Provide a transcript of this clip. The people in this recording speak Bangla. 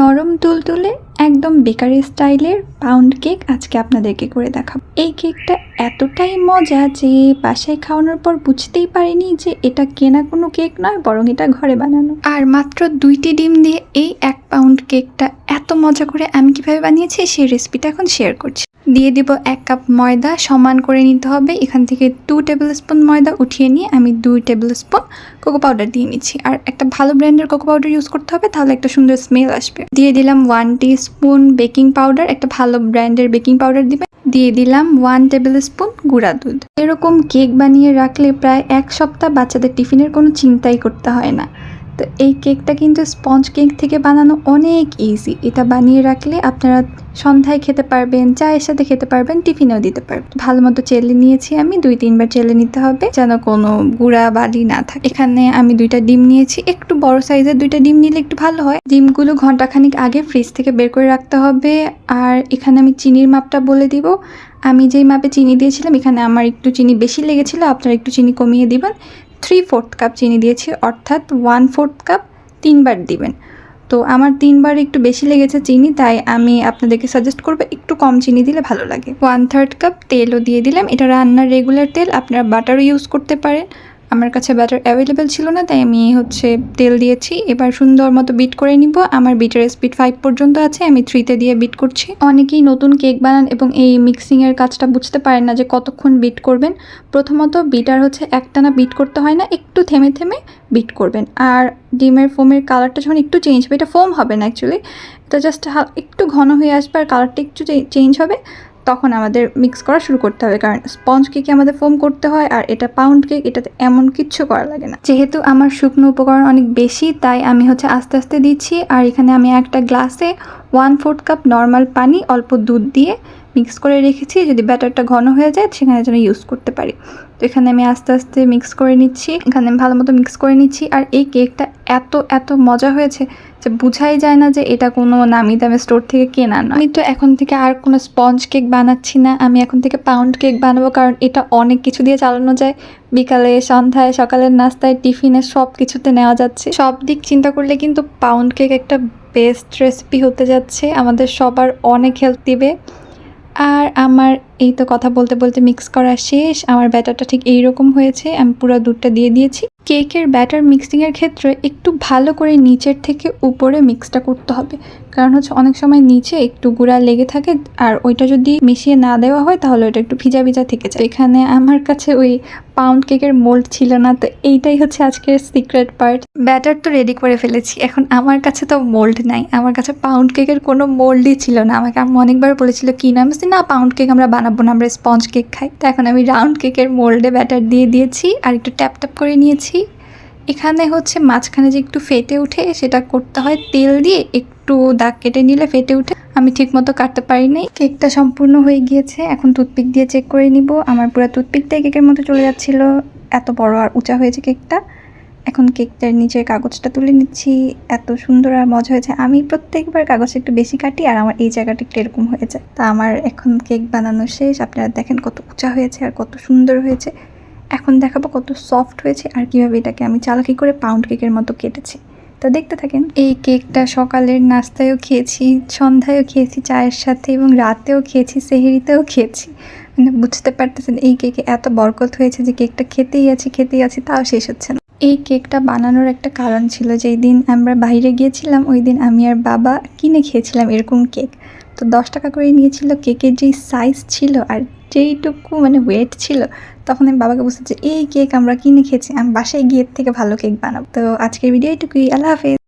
নরম তুলতুলে একদম বেকারি স্টাইলের পাউন্ড কেক আজকে আপনাদেরকে করে দেখাবো। এই কেকটা এতটাই মজা যে বাসায় খাওয়ানোর পর বুঝতেই পারিনি যে এটা কেনা কোনো কেক নয়, বরং এটা ঘরে বানানো। আর মাত্র দুইটি ডিম দিয়ে এই এক পাউন্ড কেকটা এত মজা করে আমি কীভাবে বানিয়েছি সেই রেসিপিটা এখন শেয়ার করছি। দিয়ে দিব এক কাপ ময়দা, সমান করে নিতে হবে। এখান থেকে টু টেবিল স্পুন ময়দা উঠিয়ে নিয়ে আমি দুই টেবিল স্পুন কোকো পাউডার দিয়ে নিচ্ছি। আর একটা ভালো ব্র্যান্ডের কোকো পাউডার ইউজ করতে হবে, তাহলে একটা সুন্দর স্মেল আসবে। দিয়ে দিলাম one teaspoon baking powder একটা ভালো ব্র্যান্ডের বেকিং পাউডার দিবেন। দিয়ে দিলাম ওয়ান টেবিল স্পুন গুঁড়া দুধ। এরকম কেক বানিয়ে রাখলে প্রায় এক সপ্তাহ বাচ্চাদের টিফিনের কোনো চিন্তাই করতে হয় না। তো এই কেকটা কিন্তু স্পঞ্জ কেক থেকে বানানো অনেক ইজি এটা বানিয়ে রাখলে আপনারা সন্ধ্যায় খেতে পারবেন চায়ের সাথে খেতে পারবেন, টিফিনেও দিতে পারবেন। ভালো মতো চেলে নিয়েছি আমি, দুই তিনবার চেলে নিতে হবে যেন কোনো গুঁড়া বালি না থাকে। এখানে আমি দুইটা ডিম নিয়েছি, একটু বড় সাইজের দুইটা ডিম নিলে একটু ভালো হয়। ডিমগুলো ঘন্টাখানিক আগে ফ্রিজ থেকে বের করে রাখতে হবে। আর এখানে আমি চিনির মাপটা বলে দিব। আমি যেই মাপে চিনি দিয়েছিলাম, এখানে আমার একটু চিনি বেশি লেগেছিল, আপনারা একটু চিনি কমিয়ে দিবেন। থ্রি ফোর্থ কাপ চিনি দিয়েছি, অর্থাৎ ওয়ান ফোর্থ কাপ তিনবার দিবেন। তো আমার তিনবার একটু বেশি লেগেছে চিনি, তাই আমি আপনাদেরকে সাজেস্ট করব একটু কম চিনি দিলে ভালো লাগে। ওয়ান থার্ড কাপ তেলও দিয়ে দিলাম। এটা রান্নার রেগুলার তেল, আপনারা বাটারও ইউজ করতে পারেন। আমার কাছে ব্যাটার অ্যাভেলেবেল ছিল না, তাই আমি হচ্ছে তেল দিয়েছি। এবার সুন্দর মতো বিট করে নিব। আমার বিটার স্পিড ফাইভ পর্যন্ত আছে, আমি থ্রিতে দিয়ে বিট করছি। অনেকেই নতুন কেক বানান এবং এই মিক্সিংয়ের কাজটা বুঝতে পারেন না যে কতক্ষণ বিট করবেন। প্রথমত বিটার হচ্ছে একটানা বিট করতে হয় না, একটু থেমে থেমে বিট করবেন। আর ডিমের ফোমের কালারটা যখন একটু চেঞ্জ হবে, এটা ফোম হবে না অ্যাকচুয়ালি এটা জাস্ট একটু ঘন হয়ে আসবে আর কালারটা একটু চেঞ্জ হবে তখন আমাদের মিক্স করা শুরু করতে হবে। কারণ স্পঞ্জ কেকে আমাদের ফোম করতে হয় আর এটা পাউন্ড কেক এটাতে এমন কিচ্ছু করা লাগে না। যেহেতু আমার শুকনো উপকরণ অনেক বেশি, তাই আমি হচ্ছে আস্তে আস্তে দিচ্ছি। আর এখানে আমি একটা গ্লাসে ওয়ান ফোর্থ কাপ নর্মাল পানি, অল্প দুধ দিয়ে মিক্স করে রেখেছি। যদি ব্যাটারটা ঘন হয়ে যায়, সেখানে যেন ইউজ করতে পারি। তো এখানে আমি আস্তে আস্তে মিক্স করে নিচ্ছি। এখানে ভালো মতো মিক্স করে নিচ্ছি। আর এই কেকটা এত এত মজা হয়েছে যে বুঝাই যায় না যে এটা কোনো নামি দামি স্টোর থেকে কেনা নয়। আমি তো এখন থেকে আর কোনো স্পঞ্জ কেক বানাচ্ছি না। আমি এখন থেকে পাউন্ড কেক বানাবো, কারণ এটা অনেক কিছু দিয়ে চালানো যায়। বিকালে, সন্ধ্যায়, সকালের নাস্তায়, টিফিনে সব কিছুতে নেওয়া যাচ্ছে। সব দিক চিন্তা করলে কিন্তু পাউন্ড কেক একটা বেস্ট রেসিপি হতে যাচ্ছে। আমাদের সবার অনেক হেল্প দিবে। আর আমার এই তো কথা বলতে বলতে মিক্স করা শেষ। আমার ব্যাটারটা ঠিক এই রকম হয়েছে, আমি পুরো দুধটা দিয়ে দিয়েছি। কেকের ব্যাটার মিক্সিংয়ের ক্ষেত্রে একটু ভালো করে নিচের থেকে উপরে মিক্সটা করতে হবে। কারণ হচ্ছে অনেক সময় নিচে একটু গুঁড়া লেগে থাকে, আর ওইটা যদি মিশিয়ে না দেওয়া হয়, তাহলে ওটা একটু ভিজা ভিজা থেকে যায়। এখানে আমার কাছে ওই পাউন্ড কেকের মোল্ড ছিল না, তো এইটাই হচ্ছে আজকের সিক্রেট পার্ট ব্যাটার তো রেডি করে ফেলেছি, এখন আমার কাছে তো মোল্ড নাই। আমার কাছে পাউন্ড কেকের কোনো মোল্ডই ছিল না। আমাকে আমি অনেকবার বলেছিল, কি নাম? না পাউন্ড কেক আমরা বানাবো না, আমরা স্পঞ্জ কেক খাই। তো এখন আমি রাউন্ড কেকের মোল্ডে ব্যাটার দিয়ে দিয়েছি আর একটু ট্যাপ ট্যাপ করে নিয়েছি। এখানে হচ্ছে মাঝখানে যে একটু ফেটে উঠে সেটা করতে হয় তেল দিয়ে, একটু দাগ কেটে নিলে ফেটে উঠে। আমি ঠিক মতো কাটতে পারি নাই। কেকটা সম্পূর্ণ হয়ে গিয়েছে। এখন টুথপিক দিয়ে চেক করে নিব। আমার পুরো টুথপিকটাই কেকের মতো চলে যাচ্ছিল। এত বড় আর উঁচা হয়েছে কেকটা এখন কেকটার নিচের কাগজটা তুলে নিচ্ছি। এত সুন্দর আর মজা হয়েছে। আমি প্রত্যেকবার কাগজ একটু বেশি কাটি আর আমার এই জায়গাটা একটু এরকম হয়ে যায় তা আমার এখন কেক বানানো শেষ। আপনারা দেখেন কত উঁচা হয়েছে আর কত সুন্দর হয়েছে। এখন দেখাবো কত সফট হয়েছে আর কীভাবে এটাকে আমি চালাকি করে পাউন্ড কেকের মতো কেটেছি। তা দেখতে থাকেন। এই কেকটা সকালের নাস্তায়ও খেয়েছি, সন্ধ্যায়ও খেয়েছি, চায়ের সাথে এবং রাতেও খেয়েছি, সেহেরিতেও খেয়েছি। মানে বুঝতে পারতেছেন, এই কেকে এত বরকত হয়েছে যে কেকটা খেতেই আছি খেতেই আছি, তাও শেষ হচ্ছে না। এই কেকটা বানানোর একটা কারণ ছিল যেই দিন আমরা বাইরে গিয়েছিলাম, ওই দিন আমি আর বাবা কিনে খেয়েছিলাম এরকম কেক। তো দশ টাকা করে নিয়েছিল, কেকের যেই সাইজ ছিল আর যেইটুকু মানে ওয়েট ছিল, তখন আমি বাবাকে বুঝতে যে, এই কেক আমরা কিনে খেয়েছি, আমি বাসায় গিয়ে থেকে ভালো কেক বানাবো। তো আজকের ভিডিও এইটুকুই আল্লাহ হাফেজ।